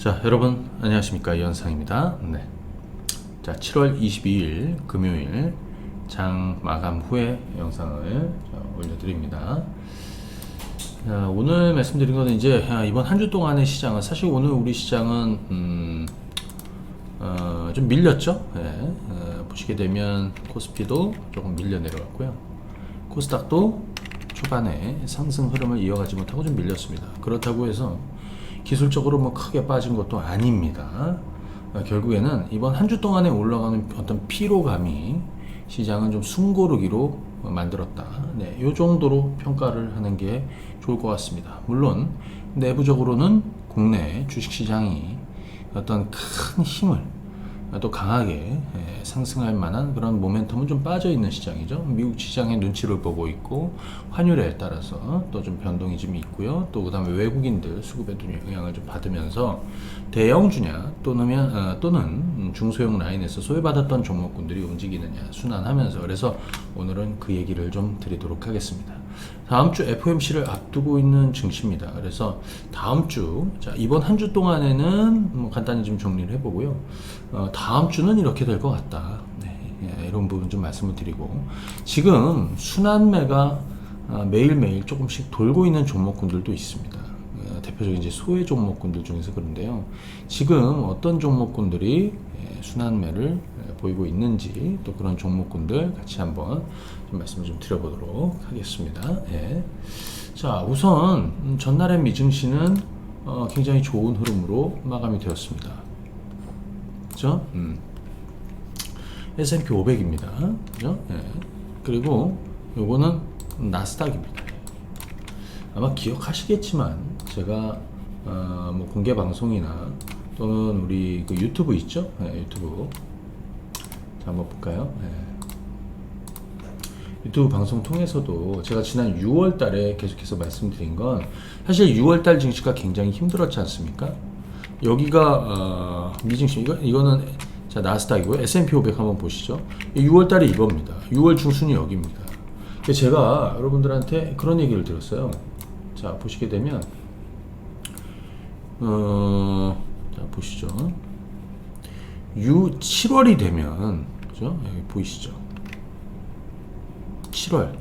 자, 여러분 안녕하십니까 이현상입니다. 네. 자, 7월 22일 금요일 장 마감 후에 영상을 자, 올려드립니다. 자, 오늘 말씀드린 거는 이제 아, 이번 한 주 동안의 시장은 사실 오늘 우리 시장은 음, 어, 좀 밀렸죠. 예. 어, 보시게 되면 코스피도 조금 밀려 내려갔고요. 코스닥도 초반에 상승 흐름을 이어가지 못하고 좀 밀렸습니다. 그렇다고 해서 기술적으로 뭐 크게 빠진 것도 아닙니다. 어, 결국에는 이번 한 주 동안에 올라가는 어떤 피로감이 시장은 좀 숨고르기로 어, 만들었다. 네, 이 정도로 평가를 하는 게 좋을 것 같습니다. 물론 내부적으로는 국내 주식시장이 어떤 큰 힘을 또 강하게 예, 상승할 만한 그런 모멘텀은 좀 빠져 있는 시장이죠. 미국 시장의 눈치를 보고 있고 환율에 따라서 또 좀 변동이 좀 있고요. 또 그다음에 외국인들 수급에도 영향을 좀 받으면서 대형 주냐 또는 어, 또는 중소형 라인에서 소외받았던 종목군들이 움직이느냐 순환하면서 그래서 오늘은 그 얘기를 좀 드리도록 하겠습니다. 다음 주 FOMC를 앞두고 있는 증시입니다. 그래서 다음 주, 자, 이번 한 주 동안에는 뭐 간단히 좀 정리를 해보고요. 어, 다음 주는 이렇게 될 것 같다. 네, 예, 이런 부분 좀 말씀을 드리고. 지금 순환매가 어, 매일매일 조금씩 돌고 있는 종목군들도 있습니다. 어, 대표적인 이제 소외 종목군들 중에서 그런데요. 지금 어떤 종목군들이 예, 순환매를 예, 보이고 있는지 또 그런 종목군들 같이 한번 좀 말씀을 좀 드려보도록 하겠습니다. 예. 자, 우선 음, 전날의 미증시는 어, 굉장히 좋은 흐름으로 마감이 되었습니다. 그죠? 음. S&P 500입니다. 그죠? 예. 그리고 요거는 나스닥입니다. 아마 기억하시겠지만 제가 어, 뭐 공개 방송이나 또는 우리 그 유튜브 있죠? 예, 유튜브. 자, 한번 볼까요? 예. 유튜브 방송 통해서도 제가 지난 6월 달에 계속해서 말씀드린 건 사실 6월 달 증시가 굉장히 힘들었지 않습니까? 여기가 어, 미증시 이거 이거는 자 나스닥이고요. S&P 500 한번 보시죠. 6월 달에 이겁니다. 6월 중순이 여기입니다. 제가 여러분들한테 그런 얘기를 들었어요. 자 보시게 되면 어, 자 보시죠. 6 7월이 되면 그죠? 여기 보이시죠? 7월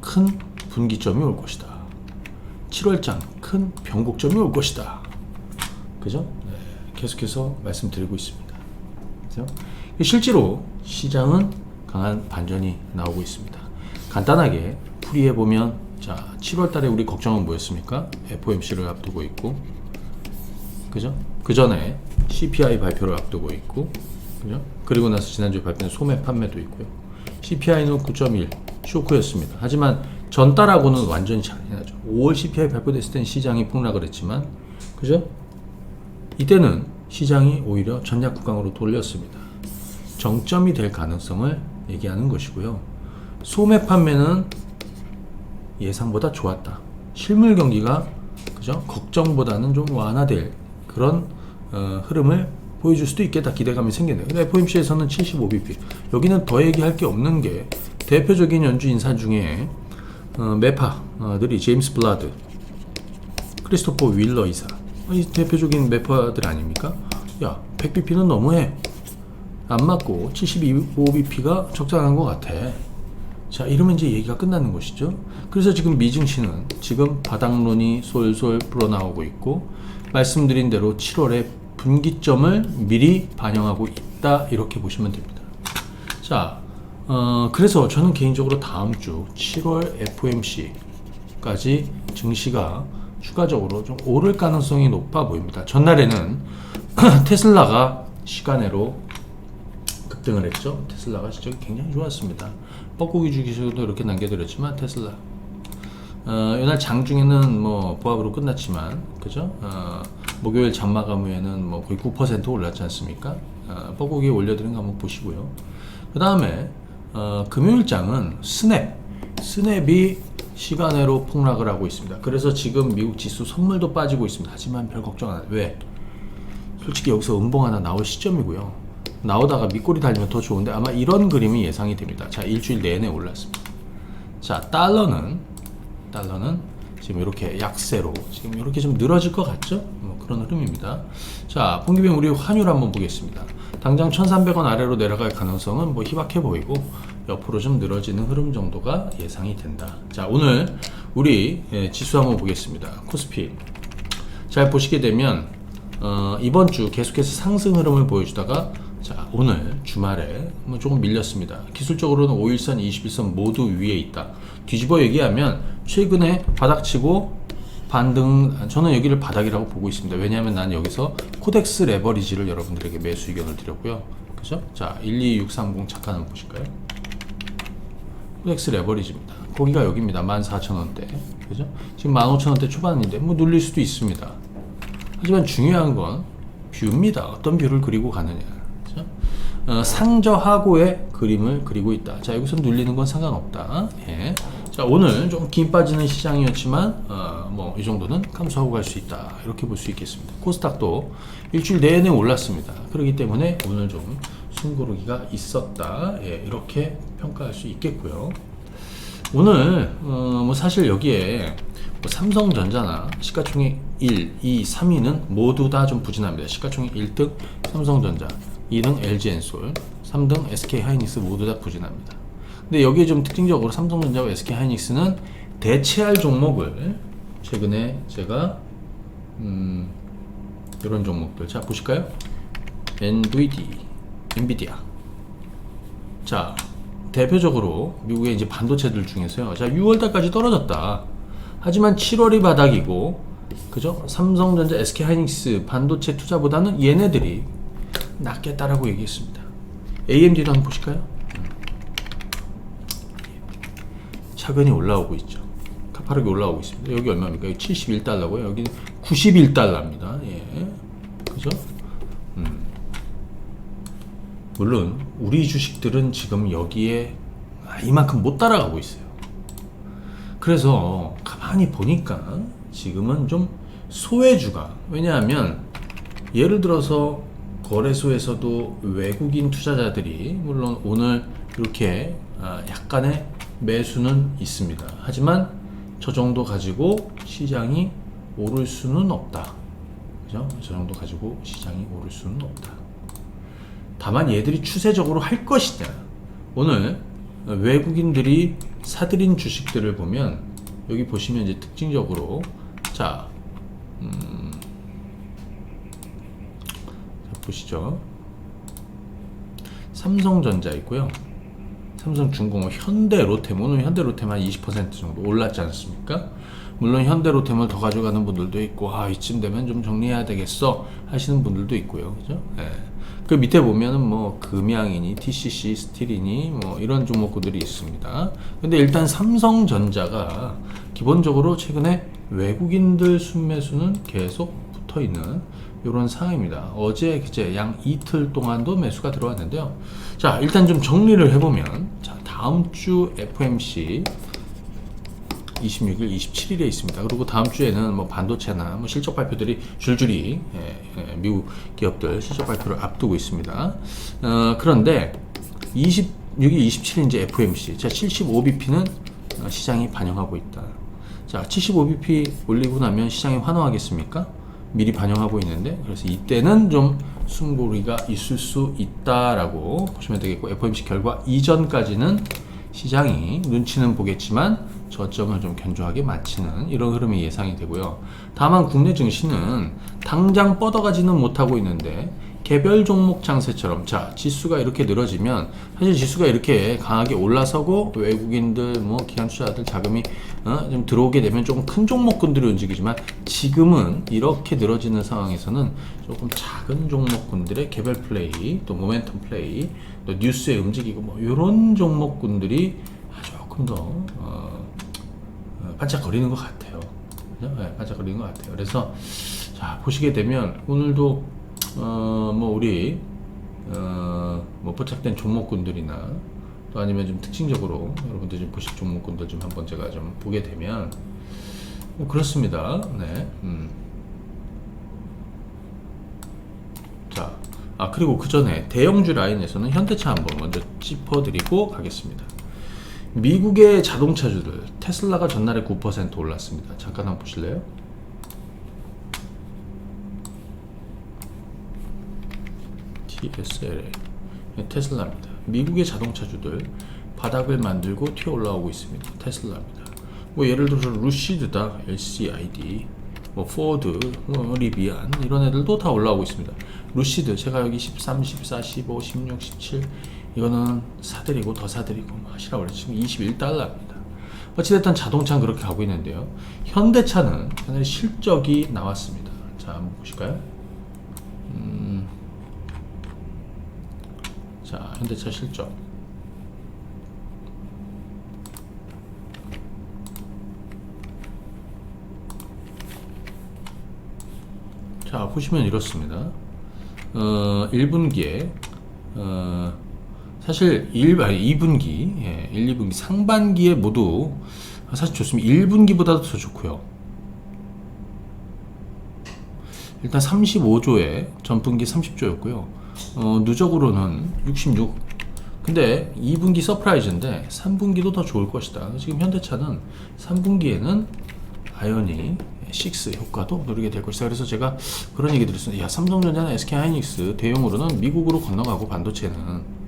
큰 분기점이 올 것이다. 7월장 큰 변곡점이 올 것이다. 그죠? 네, 계속해서 말씀드리고 있습니다. 그죠? 실제로 시장은 강한 반전이 나오고 있습니다. 간단하게 풀이해 보면 자 7월 달에 우리 걱정은 뭐였습니까? FOMC를 앞두고 있고 그죠? 그 전에 CPI 발표를 앞두고 있고 그죠? 그리고 나서 지난주에 발표된 소매 판매도 있고요. CPI는 9.1 쇼크였습니다. 하지만 전달하고는 완전히 차이 나죠. 5월 CPI 발표됐을 땐 시장이 폭락을 했지만 그죠? 이때는 시장이 오히려 전략 구강으로 돌렸습니다. 정점이 될 가능성을 얘기하는 것이고요. 소매 판매는 예상보다 좋았다. 실물 경기가 그죠? 걱정보다는 좀 완화될 그런 어, 흐름을 보여줄 수도 있겠다 기대감이 생기네요. 근데 FOMC에서는 75bp 여기는 더 얘기할 게 없는 게 대표적인 연주 인사 중에 어, 매파들이 제임스 블라드, 크리스토퍼 윌러 이사 이 대표적인 매파들 아닙니까? 야 100bp는 너무해 안 맞고 75bp가 적당한 것 같아. 자 이러면 이제 얘기가 끝나는 것이죠. 그래서 지금 미증시는 지금 바닥론이 솔솔 불어나오고 있고 말씀드린 대로 7월에 분기점을 미리 반영하고 있다 이렇게 보시면 됩니다. 자, 어, 그래서 저는 개인적으로 다음 주 7월 FOMC까지 증시가 추가적으로 좀 오를 가능성이 높아 보입니다. 전날에는 테슬라가 시간으로 급등을 했죠. 테슬라가 실적이 굉장히 좋았습니다. 뻐꾸기 주기수도 이렇게 남겨드렸지만 테슬라 어, 이날 장중에는 뭐 보합으로 끝났지만 그죠? 어, 목요일 장마감 후에는 뭐 거의 9% 올랐지 않습니까? 어, 뻐꾸기 올려드린 거 한번 보시고요. 그 다음에 어, 금요일 장은 스냅, 스냅이 시간외로 폭락을 하고 있습니다. 그래서 지금 미국 지수 선물도 빠지고 있습니다. 하지만 별 걱정 안 해요. 왜? 솔직히 여기서 음봉 하나 나올 시점이고요. 나오다가 밑꼬리 달리면 더 좋은데 아마 이런 그림이 예상이 됩니다. 자, 일주일 내내 올랐습니다. 자, 달러는 달러는 지금 이렇게 약세로 지금 이렇게 좀 늘어질 것 같죠? 뭐 그런 흐름입니다. 자, 본기병 우리 환율 한번 보겠습니다. 당장 1,300원 아래로 내려갈 가능성은 뭐 희박해 보이고 옆으로 좀 늘어지는 흐름 정도가 예상이 된다. 자, 오늘 우리 예, 지수 한번 보겠습니다. 코스피 잘 보시게 되면 어, 이번 주 계속해서 상승 흐름을 보여주다가 자 오늘 주말에 뭐 조금 밀렸습니다. 기술적으로는 5일선, 21선 모두 위에 있다. 뒤집어 얘기하면 최근에 바닥치고 반등 저는 여기를 바닥이라고 보고 있습니다. 왜냐하면 난 여기서 코덱스 레버리지를 여러분들에게 매수 의견을 드렸고요. 그죠? 자 12630 잠깐 한번 보실까요? 코덱스 레버리지입니다. 거기가 여기입니다. 14,000원대. 그죠? 지금 15,000원대 초반인데 뭐 눌릴 수도 있습니다. 하지만 중요한 건 뷰입니다. 어떤 뷰를 그리고 가느냐. 그죠? 어, 상저하고의 그림을 그리고 있다. 자, 여기서 눌리는 건 상관없다. 예. 자, 오늘 좀 긴 빠지는 시장이었지만, 어, 뭐, 이 정도는 감소하고 갈 수 있다. 이렇게 볼 수 있겠습니다. 코스닥도 일주일 내내 올랐습니다. 그렇기 때문에 오늘 좀 숨고르기가 있었다. 예, 이렇게 평가할 수 있겠고요. 오늘 어, 뭐 사실 여기에 뭐 삼성전자나 시가총액 1, 2, 3위는 모두 다 좀 부진합니다. 시가총액 1등 삼성전자, 2등 LG엔솔, 3등 SK하이닉스 모두 다 부진합니다. 근데 여기에 좀 특징적으로 삼성전자와 SK하이닉스는 대체할 종목을 최근에 제가 음, 이런 종목들 자 보실까요? NVD, 엔비디아 자, 대표적으로 미국의 이제 반도체들 중에서요. 자, 6월달까지 떨어졌다. 하지만 7월이 바닥이고, 그죠? 삼성전자, SK하이닉스 반도체 투자보다는 얘네들이 낫겠다라고 얘기했습니다. AMD도 한번 보실까요? 차근히 올라오고 있죠. 가파르게 올라오고 있습니다. 여기 얼마입니까? 여기 71달러고요. 여기 91달러입니다. 예. 그죠? 물론 우리 주식들은 지금 여기에 이만큼 못 따라가고 있어요. 그래서 가만히 보니까 지금은 좀 소외주가 왜냐하면 예를 들어서 거래소에서도 외국인 투자자들이 물론 오늘 이렇게 아, 약간의 매수는 있습니다. 하지만 저 정도 가지고 시장이 오를 수는 없다. 그죠? 저 정도 가지고 시장이 오를 수는 없다. 다만 얘들이 추세적으로 할 것이다. 오늘 외국인들이 사들인 주식들을 보면 여기 보시면 이제 특징적으로 자, 음, 자 보시죠. 삼성전자 있고요. 삼성 중공업, 현대 롯데모 오늘 현대 롯데만 20% 정도 올랐지 않습니까? 물론 현대 롯데몰 더 가져가는 분들도 있고 아 이쯤 되면 좀 정리해야 되겠어 하시는 분들도 있고요, 그죠? 예. 그 밑에 보면은 뭐 금양이니 TCC, 스틸이니 뭐 이런 종목들이 있습니다. 근데 일단 삼성전자가 기본적으로 최근에 외국인들 순매수는 계속 붙어 있는 이런 상황입니다. 어제 이제 양 이틀 동안도 매수가 들어왔는데요. 자, 일단 좀 정리를 해보면, 자, 다음 주 FMC 26일, 27일에 있습니다. 그리고 다음 주에는 뭐 반도체나 뭐 실적 발표들이 줄줄이 예, 예, 미국 기업들 실적 발표를 앞두고 있습니다. 어, 그런데 26일, 27일 이제 FMC, 자 75bp는 어, 시장이 반영하고 있다. 자 75bp 올리고 나면 시장이 환호하겠습니까? 미리 반영하고 있는데 그래서 이때는 좀 숨고리가 있을 수 있다라고 보시면 되겠고 FOMC 결과 이전까지는 시장이 눈치는 보겠지만 저점을 좀 견조하게 마치는 이런 흐름이 예상이 되고요. 다만 국내 증시는 당장 뻗어가지는 못하고 있는데 개별 종목 장세처럼 자 지수가 이렇게 늘어지면 사실 지수가 이렇게 강하게 올라서고 외국인들 뭐 기관 투자자들 자금이 어, 좀 들어오게 되면 조금 큰 종목군들이 움직이지만 지금은 이렇게 늘어지는 상황에서는 조금 작은 종목군들의 개별 플레이 또 모멘텀 플레이 또 뉴스에 움직이고 뭐 이런 종목군들이 조금 더 어, 어, 반짝거리는 것 같아요. 네, 반짝거리는 것 같아요. 그래서 자 보시게 되면 오늘도 어, 뭐 우리 어, 뭐 포착된 종목군들이나 또 아니면 좀 특징적으로 여러분들 좀 보실 종목군들 좀 한번 제가 좀 보게 되면 뭐 그렇습니다. 네. 음. 자, 아 그리고 그 전에 대형주 라인에서는 현대차 한번 먼저 짚어드리고 가겠습니다. 미국의 자동차주들 테슬라가 전날에 9% 올랐습니다. 잠깐 한번 보실래요? TSLA 네, 테슬라입니다. 미국의 자동차주들 바닥을 만들고 튀어 올라오고 있습니다. 테슬라입니다. 뭐 예를 들어서 루시드다, LCID, 뭐 포드, 뭐 리비안 이런 애들도 다 올라오고 있습니다. 루시드 제가 여기 13, 14, 15, 16, 17 이거는 사드리고 더 사드리고 뭐 하시라고 그랬죠. 지금 21달러입니다. 어찌됐든 자동차는 그렇게 가고 있는데요. 현대차는 현재 실적이 나왔습니다. 자, 한번 보실까요? 자, 현대차 실적. 자, 보시면 이렇습니다. 어, 1분기에 어, 사실 1, 아니 2분기, 예, 1, 2분기 상반기에 모두 사실 좋습니다. 1분기보다도 더 좋고요. 일단 35조에 전분기 30조였고요. 어, 누적으로는 66. 근데 2분기 서프라이즈인데 3분기도 더 좋을 것이다. 지금 현대차는 3분기에는 아이오닉 6 효과도 누리게 될 것이다. 그래서 제가 그런 얘기 드렸습니다. 야, 삼성전자나 SK 하이닉스 대용으로는 미국으로 건너가고 반도체는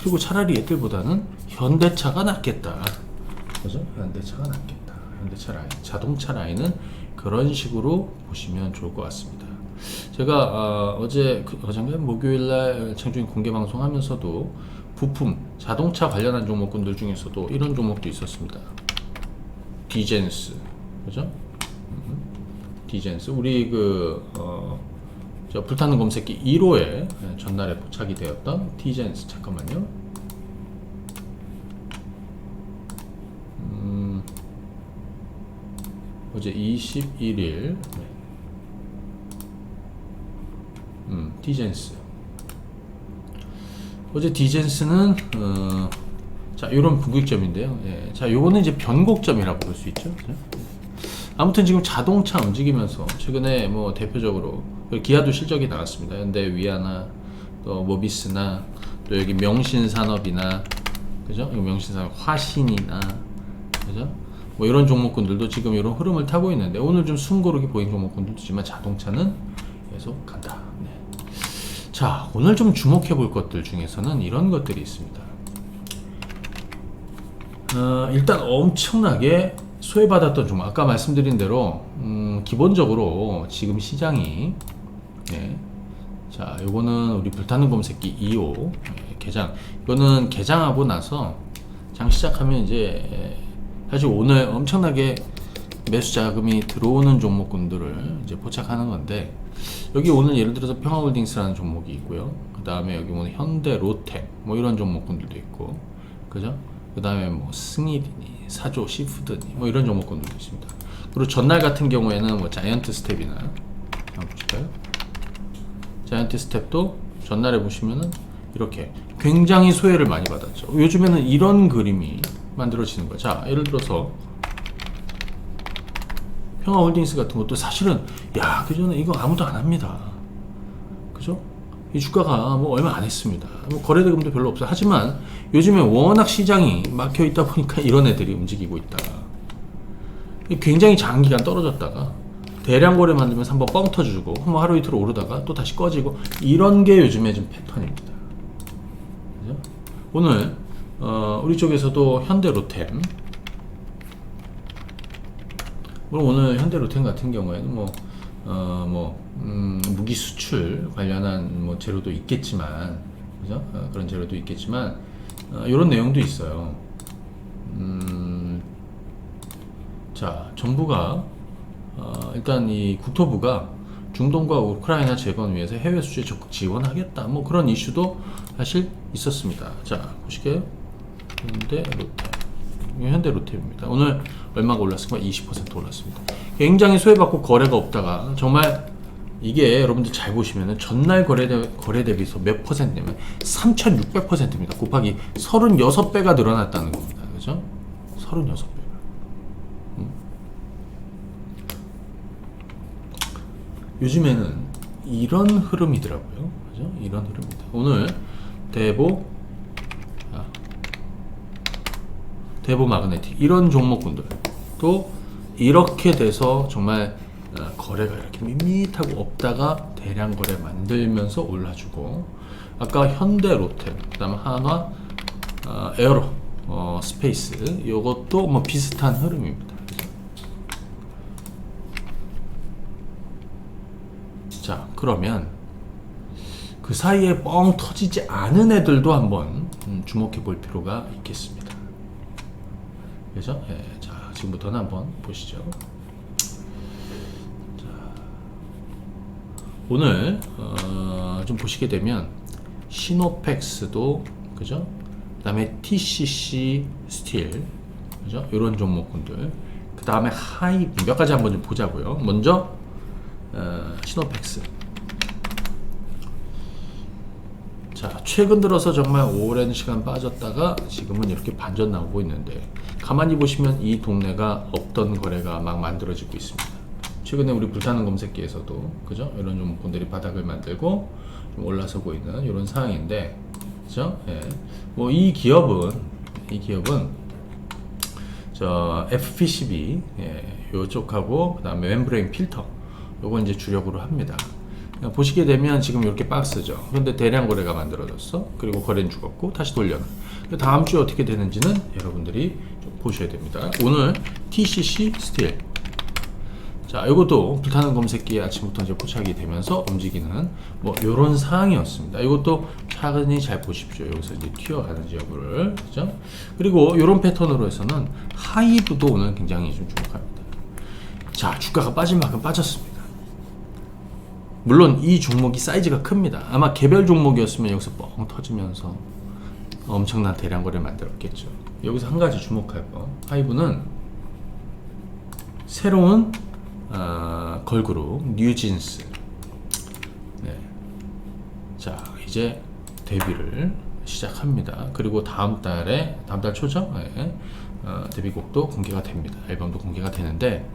그리고 차라리 얘들보다는 현대차가 낫겠다. 그죠? 현대차가 낫겠다. 현대차 라인, 자동차 라인은 그런 식으로 보시면 좋을 것 같습니다. 제가 어, 제 그, 어젠가 목요일날 창조인 공개 방송하면서도 부품, 자동차 관련한 종목군들 중에서도 이런 종목도 있었습니다. 디젠스, 그죠? 음, 디젠스, 우리 그 어, 저 불타는 검색기 1호에 전날에 포착이 되었던 디젠스. 잠깐만요. 음, 어제 21일 음, 디젠스 어제 디젠스는 어, 자 이런 분기점인데요. 예, 자 요거는 이제 변곡점이라고 볼 수 있죠. 그죠? 아무튼 지금 자동차 움직이면서 최근에 뭐 대표적으로 기아도 실적이 나왔습니다. 현대 위아나 또 모비스나 또 여기 명신산업이나 그죠? 이 명신산업 화신이나 그죠? 뭐 이런 종목군들도 지금 이런 흐름을 타고 있는데 오늘 좀 숨고르게 보인 종목군들도 있지만 자동차는 계속 간다. 네. 자 오늘 좀 주목해 볼 것들 중에서는 이런 것들이 있습니다. 어, 일단 엄청나게 소외받았던 종목 아까 말씀드린 대로 음, 기본적으로 지금 시장이 네. 자 요거는 우리 불타는 검색기 2호 네, 개장 이거는 개장하고 나서 장 시작하면 이제 예, 사실 오늘 엄청나게 매수 자금이 들어오는 종목군들을 이제 포착하는 건데 여기 오늘 예를 들어서 평화홀딩스라는 종목이 있고요 그 다음에 여기 오늘 현대 롯데 뭐 이런 종목군들도 있고 그죠 그 다음에 뭐 승일이니 사조 시푸드니 뭐 이런 종목군들도 있습니다. 그리고 전날 같은 경우에는 뭐 자이언트 스텝이나 한번 보실까요? 자이언트 스텝도 전날에 보시면은 이렇게 굉장히 소외를 많이 받았죠. 요즘에는 이런 그림이 만들어지는 거예요. 자, 예를 들어서 평화홀딩스 같은 것도 사실은 야, 그 전에 이거 아무도 안 합니다. 그죠? 이 주가가 뭐 얼마 안 했습니다. 뭐 거래대금도 별로 없어. 하지만 요즘에 워낙 시장이 막혀 있다 보니까 이런 애들이 움직이고 있다. 굉장히 장기간 떨어졌다가 대량 거래 만들면서 한번 뻥 터주고 뭐 하루 이틀 오르다가 또 다시 꺼지고 이런 게 요즘에 좀 패턴입니다. 그죠? 오늘 어, 우리 쪽에서도 현대로템 물론 오늘 현대로템 같은 경우에는 뭐 어, 뭐, 음, 무기 수출 관련한 뭐 재료도 있겠지만, 그죠? 어, 그런 재료도 있겠지만, 어, 이런 내용도 있어요. 음, 자, 정부가, 어, 일단 이 국토부가 중동과 우크라이나 재건 위해서 해외 수주에 적극 지원하겠다. 뭐 그런 이슈도 사실 있었습니다. 자, 보시게요. 롯데. 현대 롯데입니다. 오늘 얼마가 올랐을까? 20% 올랐습니다. 굉장히 소외받고 거래가 없다가 정말 이게 여러분들 잘 보시면은 전날 거래 대, 거래 대비해서 몇 퍼센트냐면 3,600%입니다. 곱하기 36배가 늘어났다는 겁니다. 그죠? 36배가. 음. 요즘에는 이런 흐름이더라고요. 그죠? 이런 흐름입니다. 오늘 대보 대보 마그네틱 이런 종목군들 또 이렇게 돼서 정말 어, 거래가 이렇게 밋밋하고 없다가 대량 거래 만들면서 올라주고 아까 현대 롯데 그다음 한화 어, 에어로 어, 스페이스 이것도 뭐 비슷한 흐름입니다. 자 그러면 그 사이에 뻥 터지지 않은 애들도 한번 음, 주목해 볼 필요가 있겠습니다. 그죠? 예, 자 지금부터는 한번 보시죠. 자, 오늘 어, 좀 보시게 되면 시노펙스도 그죠? 그다음에 TCC 스틸 그죠? 이런 종목군들 그 다음에 하이 몇 가지 한번 좀 보자고요. 먼저 어, 시노펙스 자, 최근 들어서 정말 오랜 시간 빠졌다가 지금은 이렇게 반전 나오고 있는데 가만히 보시면 이 동네가 없던 거래가 막 만들어지고 있습니다. 최근에 우리 불타는 검색기에서도 그죠? 이런 종목들이 바닥을 만들고 좀 올라서고 있는 이런 상황인데 그죠? 예. 뭐이 기업은 이 기업은 저 FPCB 예, 요쪽하고 그 다음에 멤브레인 필터 요거 이제 주력으로 합니다. 보시게 되면 지금 이렇게 박스죠. 그런데 대량 거래가 만들어졌어. 그리고 거래는 죽었고 다시 돌려놔. 다음 주에 어떻게 되는지는 여러분들이 좀 보셔야 됩니다. 오늘 TCC 스틸. 자, 이것도 불타는 검색기에 아침부터 이제 포착이 되면서 움직이는 뭐 이런 상황이었습니다. 이것도 차근히 잘 보십시오. 여기서 이제 튀어가는 여부를 그죠? 그리고 이런 패턴으로 해서는 하이브도 오늘 굉장히 좀 주목합니다. 자, 주가가 빠진 만큼 빠졌습니다. 물론 이 종목이 사이즈가 큽니다. 아마 개별 종목이었으면 여기서 뻥 터지면서 엄청난 대량 거래 만들었겠죠. 여기서 한 가지 주목할 거. 하이브는 새로운 어, 걸그룹 뉴진스. 네. 자 이제 데뷔를 시작합니다. 그리고 다음 달에 다음 달 초죠? 네. 어, 데뷔곡도 공개가 됩니다. 앨범도 공개가 되는데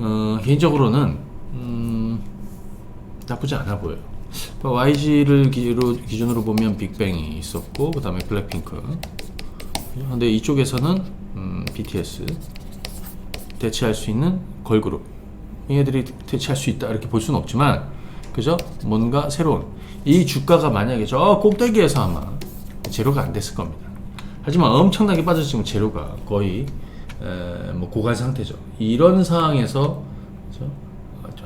어, 개인적으로는 음, 나쁘지 않아 보여요. YG를 기준으로 보면 빅뱅이 있었고 그 다음에 블랙핑크 근데 이쪽에서는 음, BTS 대체할 수 있는 걸그룹 얘네들이 대체할 수 있다 이렇게 볼 수는 없지만 그죠? 뭔가 새로운 이 주가가 만약에 저 꼭대기에서 아마 제로가 안 됐을 겁니다. 하지만 엄청나게 빠졌지만 제로가 거의 에, 뭐 고갈 상태죠. 이런 상황에서 그죠?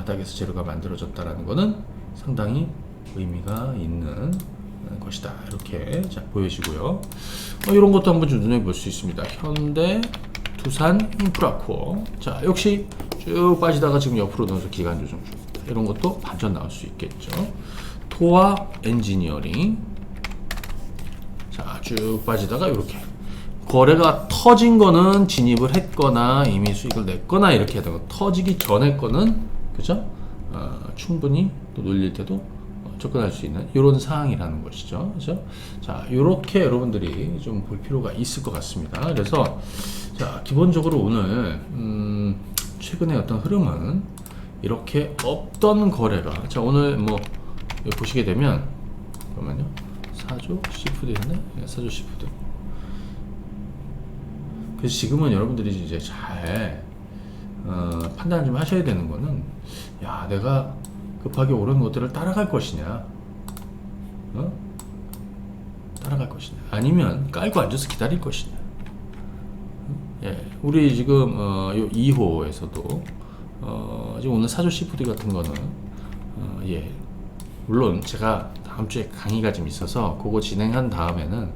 어, 바닥에서 제로가 만들어졌다라는 것은 상당히 의미가 있는 것이다. 이렇게 자, 보여지고요. 어, 이런 것도 한번 좀 눈에 볼 수 있습니다. 현대, 두산, 인프라코어. 자, 역시 쭉 빠지다가 지금 옆으로 넣어서 기간 조정 중입니다. 이런 것도 반전 나올 수 있겠죠. 토와 엔지니어링. 자, 쭉 빠지다가 이렇게. 거래가 터진 거는 진입을 했거나 이미 수익을 냈거나 이렇게 되고 터지기 전에 거는 그죠? 어, 충분히 또 놀릴 때도 어, 접근할 수 있는 이런 상황이라는 것이죠. 그죠? 자, 이렇게 여러분들이 좀 볼 필요가 있을 것 같습니다. 그래서 자, 기본적으로 오늘 음, 최근의 어떤 흐름은 이렇게 없던 거래가 자, 오늘 뭐 보시게 되면 잠깐만요. 사조 시푸드였네. 네, 사조 시푸드. 그래서 지금은 여러분들이 이제 잘 어, 판단 좀 하셔야 되는 거는 야 내가 급하게 오른 것들을 따라갈 것이냐? 어? 따라갈 것이냐? 아니면 깔고 앉아서 기다릴 것이냐? 예, 우리 지금 어, 요 2호에서도 어, 지금 오늘 사조 시푸드 같은 거는 어, 예 물론 제가 다음 주에 강의가 좀 있어서 그거 진행한 다음에는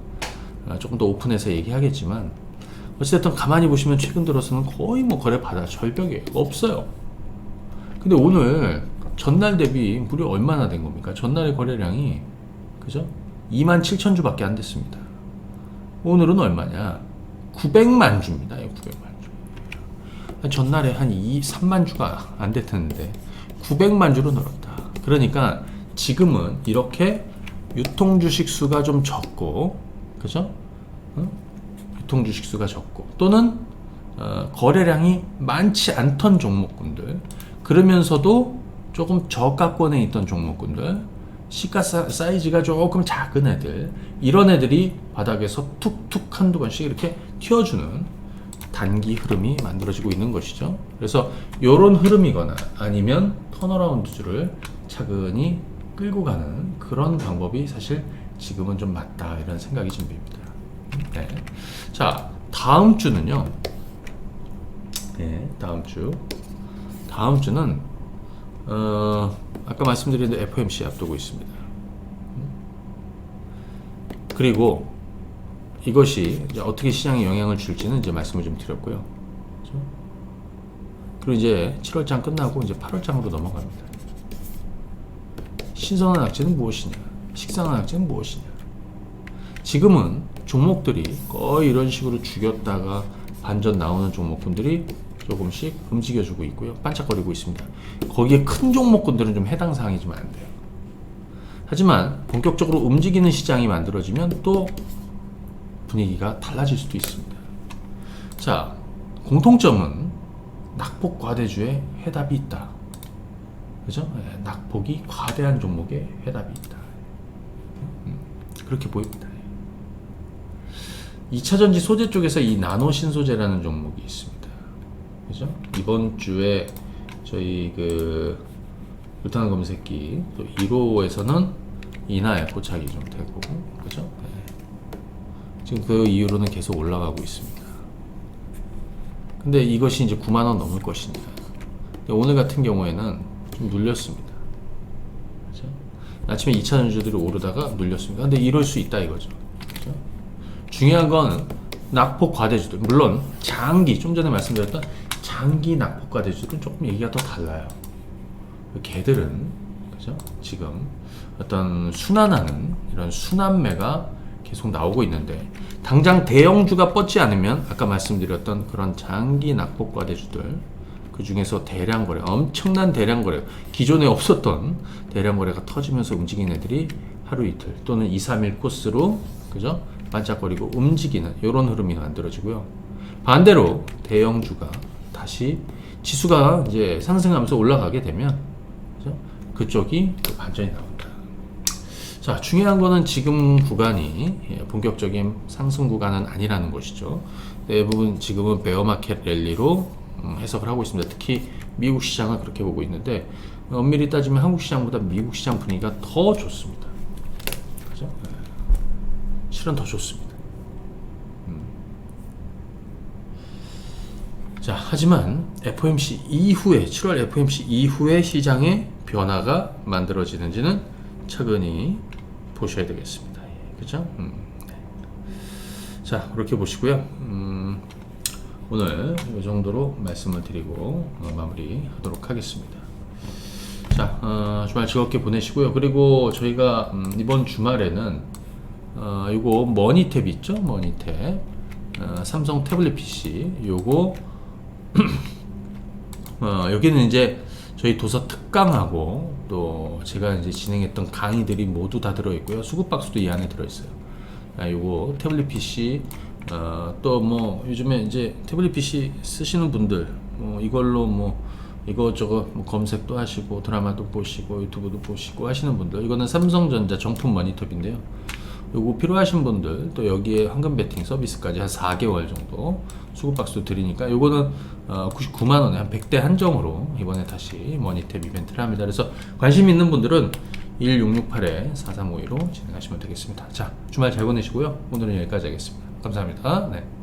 어, 조금 더 오픈해서 얘기하겠지만 어쨌든 가만히 보시면 최근 들어서는 거의 뭐 거래 바다 절벽에 없어요. 근데 오늘 전날 대비 무려 얼마나 된 겁니까? 전날의 거래량이 그죠? 2만 7천 주밖에 안 됐습니다. 오늘은 얼마냐? 900만 주입니다. 900만 주. 전날에 한 2, 3만 주가 안 됐는데 900만 주로 늘었다. 그러니까 지금은 이렇게 유통 주식 수가 좀 적고 그죠? 어? 유통 주식 수가 적고 또는 어, 거래량이 많지 않던 종목군들 그러면서도 조금 저가권에 있던 종목군들 시가 사- 사이즈가 조금 작은 애들 이런 애들이 바닥에서 툭툭 한두 번씩 이렇게 튀어주는 단기 흐름이 만들어지고 있는 것이죠. 그래서 이런 흐름이거나 아니면 턴어라운드주를 차근히 끌고 가는 그런 방법이 사실 지금은 좀 맞다 이런 생각이 좀 듭니다. 네. 자 다음 주는요. 네, 다음 주. 다음 주는 어, 아까 말씀드린 FOMC 앞두고 있습니다. 그리고 이것이 어떻게 시장에 영향을 줄지는 이제 말씀을 좀 드렸고요. 그죠? 그리고 이제 7월장 끝나고 이제 8월장으로 넘어갑니다. 신선한 악재는 무엇이냐? 식상한 악재는 무엇이냐? 지금은 종목들이 거의 이런 식으로 죽였다가 반전 나오는 종목군들이 조금씩 움직여주고 있고요. 반짝거리고 있습니다. 거기에 큰 종목군들은 좀 해당 사항이지만 안 돼요. 하지만 본격적으로 움직이는 시장이 만들어지면 또 분위기가 달라질 수도 있습니다. 자, 공통점은 낙폭 과대주의 해답이 있다. 그죠? 예, 낙폭이 과대한 종목에 해답이 있다. 음, 그렇게 보입니다. 2차전지 소재 쪽에서 이 나노 신소재라는 종목이 있습니다. 그죠? 이번 주에 저희 그 루탄 검색기 또 1호에서는 인하에 포착이 좀 되고 그죠? 네. 지금 그 이후로는 계속 올라가고 있습니다. 근데 이것이 이제 9만 원 넘을 것입니다. 오늘 같은 경우에는 좀 눌렸습니다. 그죠? 아침에 2차 전주들이 오르다가 눌렸습니다. 근데 이럴 수 있다 이거죠. 중요한 건 낙폭 과대주들 물론 장기 좀 전에 말씀드렸던 장기 낙폭 과대주들은 조금 얘기가 더 달라요. 걔들은 그죠? 지금 어떤 순환하는 이런 순환매가 계속 나오고 있는데 당장 대형주가 뻗지 않으면 아까 말씀드렸던 그런 장기 낙폭 과대주들 그 중에서 대량 거래 엄청난 대량 거래 기존에 없었던 대량 거래가 터지면서 움직이는 애들이 하루 이틀 또는 2, 3일 코스로 그죠? 반짝거리고 움직이는 이런 흐름이 만들어지고요. 반대로 대형주가 다시 지수가 이제 상승하면서 올라가게 되면 그죠? 그쪽이 또 반전이 나온다. 자, 중요한 거는 지금 구간이 예, 본격적인 상승 구간은 아니라는 것이죠. 대부분 지금은 베어마켓 랠리로 음, 해석을 하고 있습니다. 특히 미국 시장을 그렇게 보고 있는데 엄밀히 따지면 한국 시장보다 미국 시장 분위기가 더 좋습니다. 그죠? 예. 실은 더 좋습니다. 음. 자, 하지만 FOMC 이후에 7월 FOMC 이후에 시장의 변화가 만들어지는지는 차근히 보셔야 되겠습니다. 예, 그죠? 음, 네. 자, 그렇게 보시고요. 음, 오늘 이 정도로 말씀을 드리고 어, 마무리하도록 하겠습니다. 자, 어, 주말 즐겁게 보내시고요. 그리고 저희가 음, 이번 주말에는 어, 요거 머니탭 있죠? 머니탭. 어, 삼성 태블릿 PC 요거 어, 여기는 이제 저희 도서 특강하고 또 제가 이제 진행했던 강의들이 모두 다 들어 있고요. 수급 박스도 이 안에 들어 있어요. 아, 요거 태블릿 PC 어, 또 뭐 요즘에 이제 태블릿 PC 쓰시는 분들 뭐 이걸로 뭐 이것저것 뭐 검색도 하시고 드라마도 보시고 유튜브도 보시고 하시는 분들 이거는 삼성전자 정품 머니터인데요. 요거 필요하신 분들 또 여기에 황금 베팅 서비스까지 한 4개월 정도 수급 박스도 드리니까 요거는 어 99만 원에 한 100대 한정으로 이번에 다시 머니탭 이벤트를 합니다. 그래서 관심 있는 분들은 1668에 4352로 진행하시면 되겠습니다. 자, 주말 잘 보내시고요. 오늘은 여기까지 하겠습니다. 감사합니다. 네.